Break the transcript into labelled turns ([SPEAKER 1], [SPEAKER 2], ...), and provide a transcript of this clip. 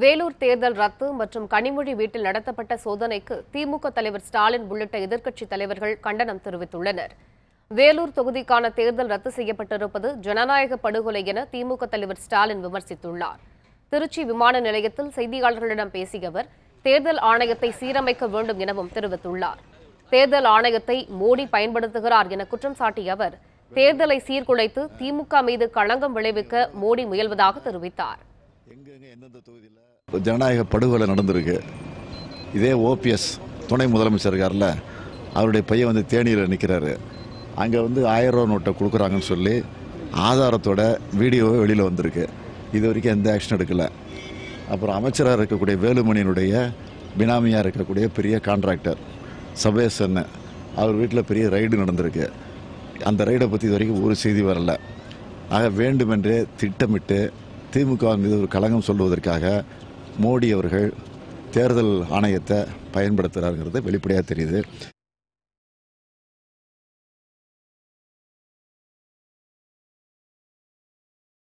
[SPEAKER 1] வேலூர் தேர்தல் ரத்து மற்றும் கனிமொழி வீட்டில் நடத்தப்பட்ட சோதனைக்கு திமுக தலைவர் ஸ்டாலின் உள்ளிட்ட எதிர்க்கட்சித் தலைவர்கள் கண்டனம் தெரிவித்துள்ளனர் வேலூர் தொகுதிக்கான தேர்தல் ரத்து செய்யப்பட்டிருப்பது ஜனநாயக படுகொலை என திமுக தலைவர் ஸ்டாலின் விமர்சித்துள்ளார் திருச்சி விமான நிலையத்தில் செய்தியாளர்களிடம் பேசிய அவர் தேர்தல் ஆணையத்தை சீரமைக்க வேண்டும் எனவும் தெரிவித்துள்ளார் தேர்தல் ஆணையத்தை மோடி பயன்படுத்துகிறார் என குற்றம் சாட்டிய அவர் தேர்தலை சீர்குலைத்து திமுக மீது களங்கம் விளைவிக்க மோடி முயல்வதாக தெரிவித்தார் எந்தெந்த
[SPEAKER 2] தொகுதியில் ஜனநாயக படுகொலை நடந்திருக்கு இதே ஓபிஎஸ் துணை முதலமைச்சர் இருக்கார்ல அவருடைய பையன் வந்து தேனியில் நிற்கிறாரு அங்கே வந்து ஆயிரம் ரூபா நோட்டை கொடுக்குறாங்கன்னு சொல்லி ஆதாரத்தோட வீடியோவை வெளியில் வந்திருக்கு இது வரைக்கும் எந்த ஆக்ஷன் எடுக்கலை அப்புறம் அமைச்சராக இருக்கக்கூடிய வேலுமணியினுடைய பினாமியாக இருக்கக்கூடிய பெரிய கான்ட்ராக்டர் சபேசன் அவர் வீட்டில் பெரிய ரைடு நடந்திருக்கு அந்த ரைடை பற்றி இது வரைக்கும் ஒரு செய்தி வரலை ஆக வேண்டுமென்றே திட்டமிட்டு திமுக மீது ஒரு களங்கம் சொல்லுவதற்காக மோடி அவர்கள் தேர்தல் ஆணையத்தை பயன்படுத்துகிறாருங்கிறது வெளிப்படையாக தெரியுது